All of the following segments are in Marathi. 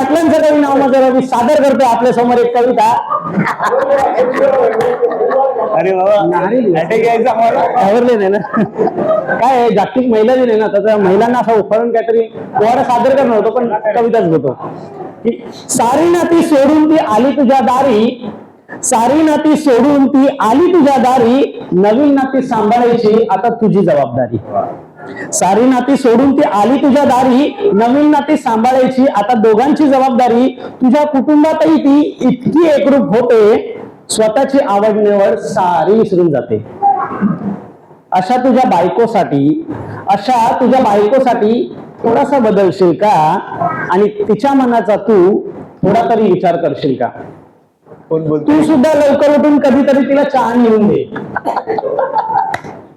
पाटलांचं काही नाव माझं रवी सादर करतो आपल्यासमोर एक कविता. अरे बाबा आवडले नाही ना. काय जागतिक महिला दिन आहे ना त्याचा महिलांना असं उफाळून काहीतरी पोहाडा सादर करणार होतो पण कविताच घेतो. की सारी नाती सोडून ती आली तुझ्या दारी सारी नाती सोडून ती आली तुझ्या दारी नवीन नाती सांभाळायची आता तुझी जबाबदारी. सारी नाती सोडून ती आली तुझ्या दारी नवीन नाती सांभाळायची. आता दोघांची जबाबदारी तुझ्या कुटुंबातही ती इतकी एकरूप होते स्वतःची आवड निवड सारी विसरून जाते. अशा तुझ्या बायकोसाठी अशा तुझ्या बायकोसाठी थोडासा बदलशील का? आणि तिच्या मनाचा तू थोडा तरी विचार करशील का? तू सुद्धा लवकर उठून कधीतरी तिला चहा नेऊन दे.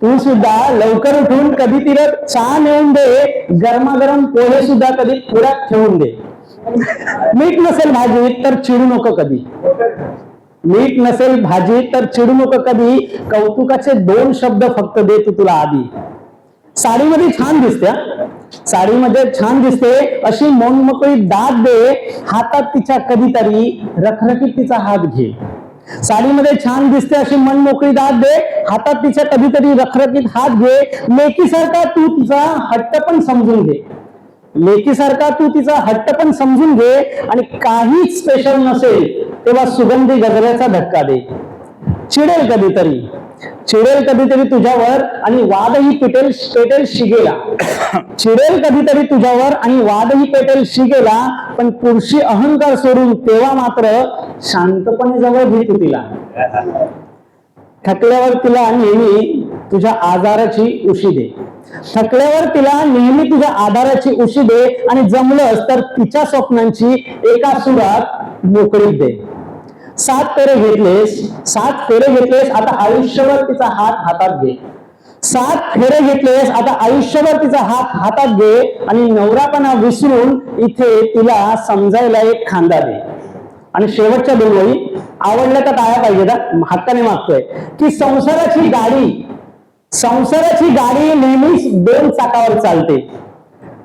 तू सुद्धा लवकर उठून कधी तिला चहा नेऊन दे गरमागरम पोहे सुद्धा कधी पुरात ठेवून दे. मीठ नसेल भाजी तर चिडू नको कधी. मीठ नसेल भाजी तर चिडू नको कधी. कौतुकाचे दोन शब्द फक्त दे तू तुला आधी. साडीमध्ये छान दिसते साडीमध्ये छान दिसते अशी मोनमोकळी दाद दे हातात तिच्या कधीतरी रखरखीत तिचा हात घे. साडीमध्ये छान दिसते अशी मन मोकळी दात दे. हातात तिच्या कधीतरी रखरखीत हात घे. लेकीसारखा तू तिचा हट्ट पण समजून घे. लेकीसारखा तू तिचा हट्ट पण समजून घे आणि काहीच स्पेशल नसेल तेव्हा सुगंधी गजऱ्याचा धक्का दे. चिडेल कधीतरी. चिडेल कधीतरी तुझ्यावर आणि वादही पेटेल पेटेल शिगेला. चिडेल कधीतरी तुझ्यावर आणि वादही पेटेल शिगेला. पण पुरुषी अहंकार सोडून तेव्हा मात्र शांतपणे जवळ घे तिला. थकल्यावर तिला नेहमी तुझ्या आजाराची उशी दे. थकल्यावर तिला नेहमी तुझ्या आधाराची उशी दे आणि जमलंस तर तिच्या स्वप्नांची एका सुरात मोकळीत दे. सात फेरे घेतलेस सात फेरे घेतलेस आता आयुष्यभर तिचा हात हातात घे. सात फेरे घेतलेस आता आयुष्यभर तिचा हात हातात घे आणि नवरापणा विसरून इथे तिला समजायला एक खांदा दे. आणि शेवटच्या दोन आवडल्या तर टाळ्या पाहिजे हक्काने मागतोय. की संसाराची गाडी संसाराची गाडी नेहमीच दोन चाकावर चालते.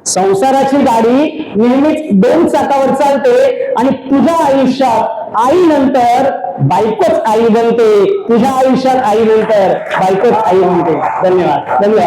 संसाराची गाडी नेहमीच दोन चाकावर चालते आणि तुझ्या आयुष्यात आई नंतर बायकोच आई बनते. तुझ्या आयुष्यात आई नंतर बायकोच आई बनते. धन्यवाद. धन्यवाद.